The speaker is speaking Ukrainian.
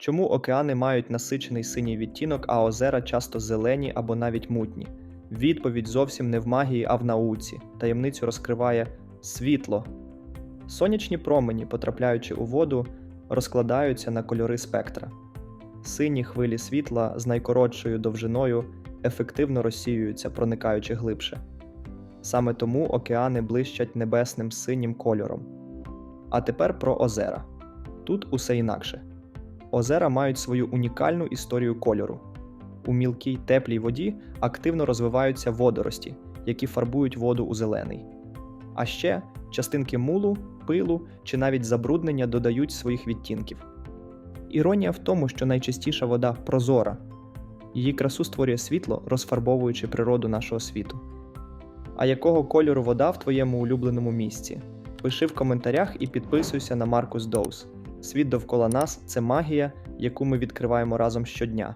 Чому океани мають насичений синій відтінок, а озера часто зелені або навіть мутні? Відповідь зовсім не в магії, а в науці. Таємницю розкриває світло. Сонячні промені, потрапляючи у воду, розкладаються на кольори спектра. Сині хвилі світла з найкоротшою довжиною ефективно розсіюються, проникаючи глибше. Саме тому океани блищать небесним синім кольором. А тепер про озера. Тут усе інакше. Озера мають свою унікальну історію кольору. У мілкій теплій воді активно розвиваються водорості, які фарбують воду у зелений. А ще частинки мулу, пилу чи навіть забруднення додають своїх відтінків. Іронія в тому, що найчистіша вода прозора. Її красу створює світло, розфарбовуючи природу нашого світу. А якого кольору вода в твоєму улюбленому місці? Пиши в коментарях і підписуйся на Маркус Доус. Світ довкола нас це магія, яку ми відкриваємо разом щодня.